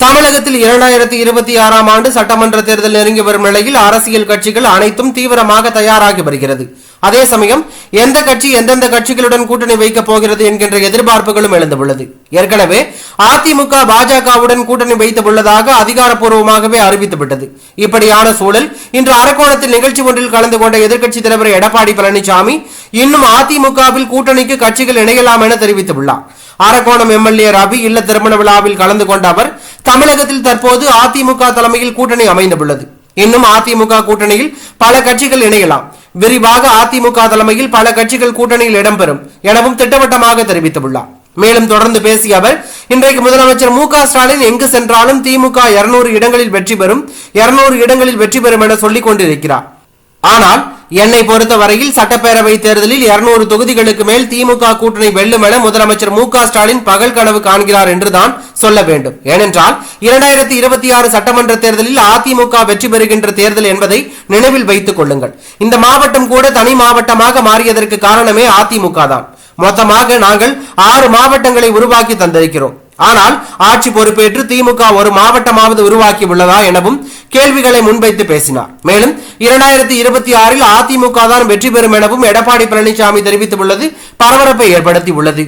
தமிழகத்தில் இரண்டாயிரத்தி இருபத்தி ஆறாம் ஆண்டு சட்டமன்ற தேர்தல் நெருங்கி வரும் நிலையில் அரசியல் கட்சிகள் அனைத்தும் தீவிரமாக தயாராகி வருகிறது. அதே சமயம் எந்த கட்சி எந்தெந்த கட்சிகளுடன் கூட்டணி வைக்கப் போகிறது என்கின்ற எதிர்பார்ப்புகளும் எழுந்துள்ளது. ஏற்கனவே அதிமுக பாஜகவுடன் கூட்டணி வைத்துள்ளதாக அதிகாரப்பூர்வமாகவே அறிவித்துவிட்டது. இப்படியான சூழல் இன்று அரக்கோணத்தில் நிகழ்ச்சி ஒன்றில் கலந்து கொண்ட எதிர்க்கட்சி தலைவர் எடப்பாடி பழனிசாமி இன்னும் அதிமுகவில் கூட்டணிக்கு கட்சிகள் இணையலாம் என தெரிவித்துள்ளார். அரக்கோணம் எம்எல்ஏ ரவி இல்ல திருமண விழாவில் கலந்து கொண்ட அவர் தமிழகத்தில் தற்போது அதிமுக தலைமையில் கூட்டணி அமைந்துள்ளது. இன்னும் அதிமுக கூட்டணியில் பல கட்சிகள் இணையலாம். விரிவாக அதிமுக தலைமையில் பல கட்சிகள் கூட்டணியில் இடம்பெறும் எனவும் திட்டவட்டமாக தெரிவித்துள்ளார். மேலும் தொடர்ந்து பேசிய அவர் இன்றைக்கு முதலமைச்சர் மு ஸ்டாலின் எங்கு சென்றாலும் திமுக 200 இடங்களில் வெற்றி பெறும் 200 இடங்களில் வெற்றி பெறும் என சொல்லிக் கொண்டிருக்கிறார். ஆனால் என்னை பொறுத்த வரையில் சட்டப்பேரவை தேர்தலில் 200 தொகுதிகளுக்கு மேல் திமுக கூட்டணி வெல்லும் என முதலமைச்சர் மு ஸ்டாலின் பகல் கனவு காண்கிறார் என்றுதான் சொல்ல வேண்டும். ஏனென்றால் இரண்டாயிரத்தி இருபத்தி ஆறு சட்டமன்ற தேர்தலில் அதிமுக வெற்றி பெறுகின்ற தேர்தல் என்பதை நினைவில் வைத்துக் கொள்ளுங்கள். இந்த மாவட்டம் கூட தனி மாவட்டமாக மாறியதற்கு காரணமே அதிமுக தான். மொத்தமாக நாங்கள் ஆறு மாவட்டங்களை உருவாக்கி தந்திருக்கிறோம். ஆனால் ஆட்சி பொறுப்பேற்று திமுக ஒரு மாவட்டமாவது உருவாக்கி உள்ளதா எனவும் கேள்விகளை முன்வைத்து பேசினார். மேலும் இரண்டாயிரத்தி இருபத்தி ஆறில் அதிமுக தான் வெற்றி பெறும் எனவும் எடப்பாடி பழனிசாமி தெரிவித்துள்ளது பரபரப்பை ஏற்படுத்தி உள்ளது